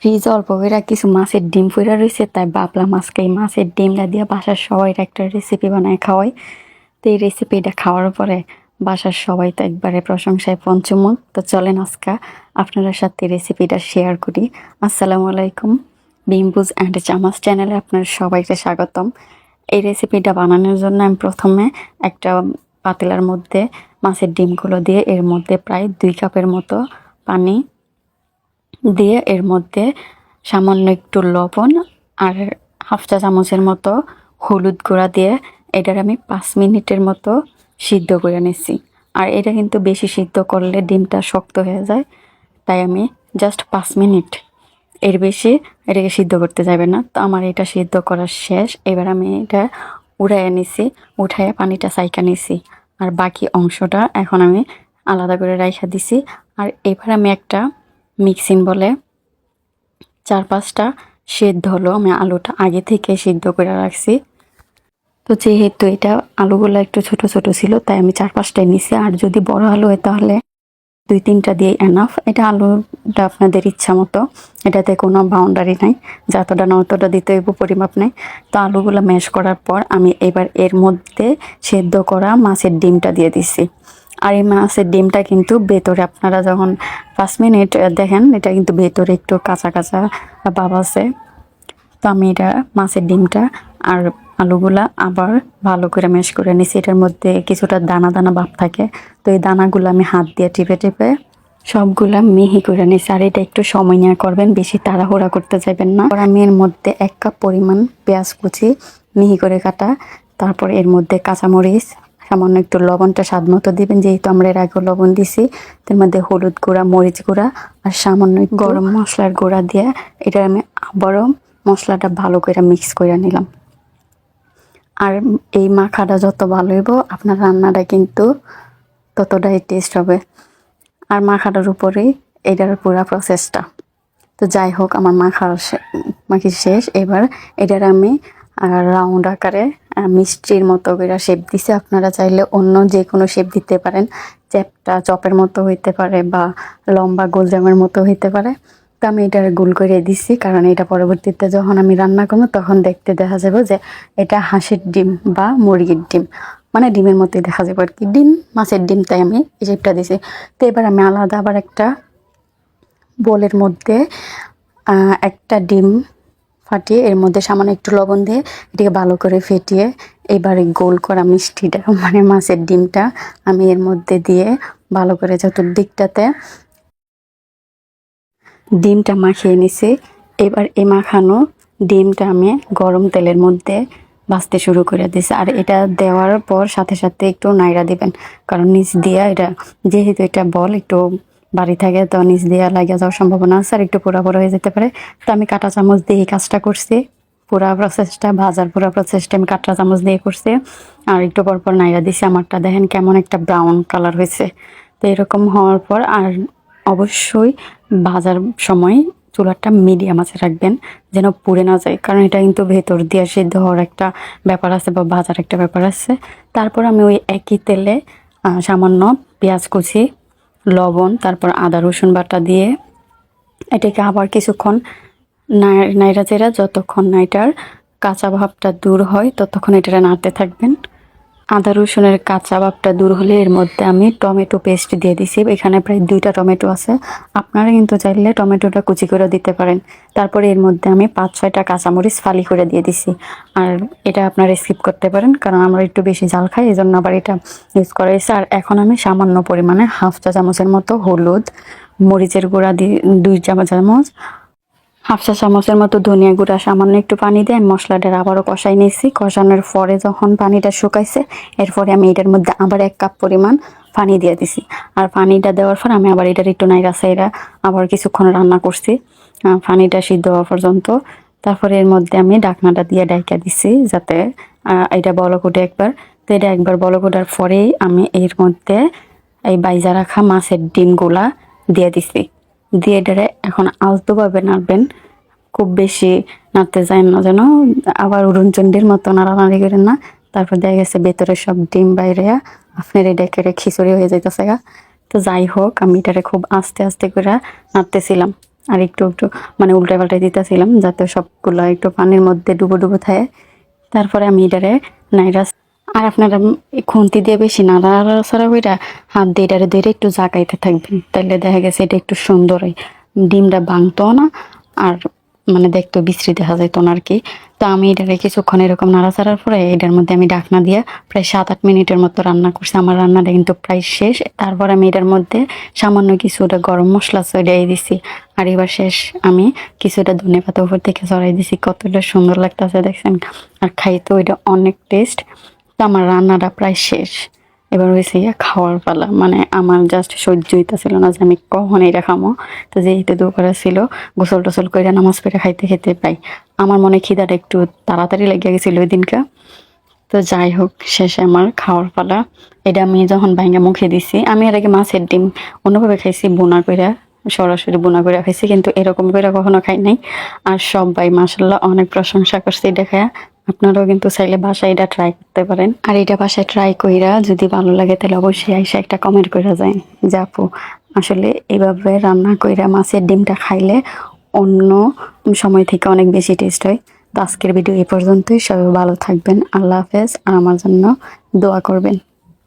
Fridge অল্প করে কিছু মাছের ডিম ফুরা রয়েছে তাই ভাবলাম মাছকে এই মাছের ডিমটা দিয়ে বাসার সবাই একটা রেসিপি বানায় খাওয়াই। তো এই রেসিপিটা খাওয়ার পরে বাসার সবাই তো একবারে প্রশংসায় পঞ্চমুখ। তো চলেন আজকা আপনাদের সাথে রেসিপিটা শেয়ার করি। আসসালামু আলাইকুম বিম্বুজ অ্যান্ড চামাস চ্যানেলে আপনার সবাইকে স্বাগতম। এই রেসিপিটা বানানোর জন্য আমি প্রথমে একটা পাতিলার মধ্যে মাছের ডিমগুলো দিয়ে এর মধ্যে প্রায় দুই কাপের মতো পানি দিয়ে এর মধ্যে সামান্য একটু লবণ আর হাফ চা চামচের মতো হলুদ গুঁড়া দিয়ে এটার আমি পাঁচ মিনিটের মতো সিদ্ধ করে নিচ্ছি আর এটা কিন্তু বেশি সিদ্ধ করলে ডিমটা শক্ত হয়ে যায়, তাই আমি জাস্ট পাঁচ মিনিট এর বেশি এটাকে সিদ্ধ করতে যাবে না। তো আমার এটা সিদ্ধ করা শেষ। এবার আমি এটা উঠাইয়া নিছি, উঠাইয়া পানিটা সাইকা নিছি। আর বাকি অংশটা এখন আমি আলাদা করে রাইখা দিছি। আর এবার আমি একটা মিক্সিং বলে। চার পাঁচটা সেদ্ধ হলো। আমি আলুটা আগে থেকে সিদ্ধ করে রাখছি। তো যেহেতু এটা আলুগুলো একটু ছোট ছোট ছিল, তাই আমি চার পাঁচটাই নিছি। আর যদি বড় আলু হয় তাহলে দুই তিনটা দিয়ে এনাফ এটা আলুটা আপনাদের ইচ্ছা মতো। এটাতে কোনো বাউন্ডারি নাই। যতটা না অতটা দিতে হইব, পরিমাপ নেই। তো আলুগুলো ম্যাশ করার পর আমি এবার এর মধ্যে সেদ্ধ করা মাছের ডিমটা দিয়ে দিছি। আর এই মাছের ডিমটা কিন্তু ভেতরে আপনারা যখন পাঁচ মিনিট দেখেন, এটা কিন্তু ভেতরে একটু কাঁচা কাঁচা ভাব আছে। তো আমি এটা মাছের ডিমটা আর আলুগুলা আবার ভালো করে ম্যাশ করে নিছি। এটার মধ্যে কিছুটা দানা দানা ভাব থাকে। তো এই দানাগুলো আমি হাত দিয়ে টিপে টিপে সবগুলা মিহি করে নিছি। আর এটা একটু সময় নিয়ে করবেন, বেশি তাড়াহুড়া করতে যাবেন না। আর আমি এর মধ্যে এক কাপ পরিমাণ পেঁয়াজ কুচি মিহি করে কাটা। তারপর এর মধ্যে কাঁচামরিচ সামান্য একটু লবণটা স্বাদ মতো দিবেন, যেহেতু আমরা এর আগে লবণ দিছি। তার মধ্যে হলুদ গুঁড়া, মরিচ গুঁড়া আর সামান্য গরম মশলার গুঁড়া দিয়ে এটা আমি আবারও মশলাটা ভালো করে মিক্স করে নিলাম। আর এই মাখাটা যত ভালো হইব, আপনার রান্নাটা কিন্তু ততটাই টেস্ট হবে। আর মাখাটার উপরেই এটার পুরা প্রসেসটা তো যাই হোক, আমার মাখা মাখি শেষ। এবার এটার আমি রাউন্ড আকারে মিষ্টির মতো করে শেপ দিছি। আপনারা চাইলে অন্য যে কোনো শেপ দিতে পারেন। চ্যাপটা চপের মতো হইতে পারে বা লম্বা গোলজামের মতো হইতে পারে। তো আমি এটার গোল করে দিছি, কারণ এটা পরবর্তীতে যখন আমি রান্না করব, তখন দেখতে দেখা যাবে যে এটা হাঁসের ডিম বা মুরগির ডিম। মানে ডিমের মতোই দেখা যাবে আর কি। ডিম, মাছের ডিম তাই আমি এই শেপটা দিছি। তো এবার আমি আলাদা আবার একটা বোলের মধ্যে একটা ডিম ফাটিয়ে এর মধ্যে সামান্য একটু লবণ দিয়ে এটাকে ভালো করে ফেটিয়ে এবারে গোল করা মিষ্টিটা মানে মাছের ডিমটা আমি এর মধ্যে দিয়ে ভালো করে চতুর্দিকটাতে ডিমটা মাখিয়ে নিছি। এবার এই মাখানো ডিমটা আমি গরম তেলের মধ্যে ভাজতে শুরু করে দিছি। আর এটা দেওয়ার পর সাথে সাথে একটু নাইরা দিবেন, কারণ নিচ দিয়া এটা যেহেতু এটা বল, একটু বাড়ি থাকে তো নিচ দিয়া লাগিয়ে যাওয়ার সম্ভাবনা আছে, আর একটু পোড়া পোড়া হয়ে যেতে পারে। তো আমি কাঁটা চামচ দিয়ে এই কাজটা করছি। পুরা প্রসেসটা ভাজার পুরা প্রসেসটা আমি কাঁটা চামচ দিয়ে করছি। আর একটু পর পর নাইরা দিছি, আমারটা দেখেন কেমন একটা ব্রাউন কালার হয়েছে। তো এরকম হওয়ার পর আর অবশ্যই ভাজার সময় চুলাটা মিডিয়াম আছে রাখবেন, যেন পুড়ে না যায়। কারণ এটা কিন্তু ভেতর দিয়ে সিদ্ধ হওয়ার একটা ব্যাপার আছে বা ভাজার একটা ব্যাপার আছে। তারপর আমি ওই একই তেলে সামান্য পেঁয়াজ কুচি লবণ, তারপর আদা, রসুন বাটা দিয়ে এটাকে আবার কিছুক্ষণ নাই- নাইরা চেরা যতক্ষণ না এটার কাঁচা ভাবটা দূর হয়, ততক্ষণ এটা নাড়তে থাকবেন। আদা, রসুনের কাঁচা ভাবটা দূর হলে এর মধ্যে আমি টমেটো পেস্ট দিয়ে দিছি। এখানে প্রায় দুইটা টমেটো আছে। আপনারা কিন্তু চাইলে টমেটোটা কুচি করে দিতে পারেন। তারপরে এর মধ্যে আমি পাঁচ, ছয়টা কাঁচামরিচ ফালি করে দিয়ে দিছি। আর এটা আপনারা স্কিপ করতে পারেন, কারণ আমরা একটু বেশি ঝাল খাই এই জন্য আবার এটা ইউজ করা হয়েছে। আর এখন আমি সামান্য পরিমাণে হাফ চা চামচের মতো হলুদ, মরিচের গুঁড়া দিয়ে দুই চামচ চামচ হাফ চা চামচের মতো ধনিয়া গুঁড়া, সামান্য একটু পানি দিয়ে মশলাটা আবারও কষাই নিয়েছি। কষানোর পরে যখন পানিটা শুকাইছে, এরপরে আমি এটার মধ্যে আবার এক কাপ পরিমাণ পানি দিয়ে দিছি। আর পানিটা দেওয়ার পর আমি আবার এটার একটু নাইরা সাইরা আবার কিছুক্ষণ রান্না করছি। পানিটা সিদ্ধ হওয়া পর্যন্ত। তারপরে এর মধ্যে আমি ডাকনাটা দিয়ে ডাইকা দিছি যাতে এটা বলক ওঠে একবার। তো এটা একবার বলক ওঠার পরেই আমি এর মধ্যে এই বাইজা রাখা মাছের ডিমগুলা দিয়ে দিছি। দিয়ে এটারে এখন আলতোভাবে নাড়বেন। খুব বেশি নাড়তে যায় না যেন, আবার উড়নচন্ডির মতো নাড়ানাড়ি করেন না। তারপর দেখা গেছে ভেতরে সব ডিম বাইরে আপনার এটা কেটে খিচুড়ি হয়ে যাইতেছে গা। তো যাই হোক, আমি এটারে খুব আস্তে আস্তে করে নাড়তেছিলাম। আর একটু একটু মানে উল্টা পাল্টাই দিতেছিলাম যাতে সবগুলো একটু পানির মধ্যে ডুবো ডুবো থাকে। তারপরে আমি এটারে নাইরাস আর আপনারা খুন্তি দিয়ে বেশি নাড়াছাড়া কইরা হাত দিয়ে এটারে ধরে একটু জাগাইতে থাকবেন। তাহলে দেখা গেছে এটা একটু সুন্দর হয়। ডিমটা ভাঙতো না আর মানে দেখতো বিশ্রী দেখা যাইতো না আর কি তো আমি এটারে কিছুক্ষণ এরকম নাড়াচাড়ার পরে এটার মধ্যে আমি ডাকনা দিয়ে প্রায় সাত আট মিনিটের মতো রান্না করছি। আমার রান্নাটা কিন্তু প্রায় শেষ। তারপর আমি এটার মধ্যে সামান্য কিছুটা গরম মশলা ছড়িয়ে দিছি। আর এবার শেষ আমি কিছুটা ধনে পাতা উপর থেকে ছড়াই দিছি। কতটা সুন্দর লাগতেছে দেখছেন। আর খাইতে ওইটা অনেক টেস্ট আমার রান্নাটা প্রায় শেষ। এবার হয়েছে গিয়া খাওয়ার পালা। মানে আমার জাস্ট সহ্য হইতেছিল না যে আমি কখন এটা খামো। তো যেহেতু দুপুরে ছিল, গোসল টোসল করে নামাজ পড়ে খাইতে খেতে পাই। আমার মনে খিদাটা একটু তাড়াতাড়ি লেগে গেছিল ওই দিনকা তো যাই হোক, শেষে আমার খাওয়ার পালা। এটা আমি যখন ভাঙ্গা মুখে দিছি, আমি এর আগে মাছের ডিম অন্যভাবে খাইছি, বোনা করে সরাসরি বোনা করে খাইছি, কিন্তু এরকম করে কখনো খাই নাই। আর সবাই মাসাল্লাহ অনেক প্রশংসা করছে এটা আপনারাও কিন্তু চাইলে বাসায় এটা ট্রাই করতে পারেন। আর এটা বাসায় ট্রাই কইরা যদি ভালো লাগে, তাহলে অবশ্যই আইসা একটা কমেন্ট করে যায় যাপু আসলে এভাবে রান্না কইরা মাছের ডিমটা খাইলে অন্য সময় থেকে অনেক বেশি টেস্ট হয়। তো আজকের ভিডিও এই পর্যন্তই। সবাই ভালো থাকবেন। আল্লাহ হাফেজ। আর আমার জন্য দোয়া করবেন।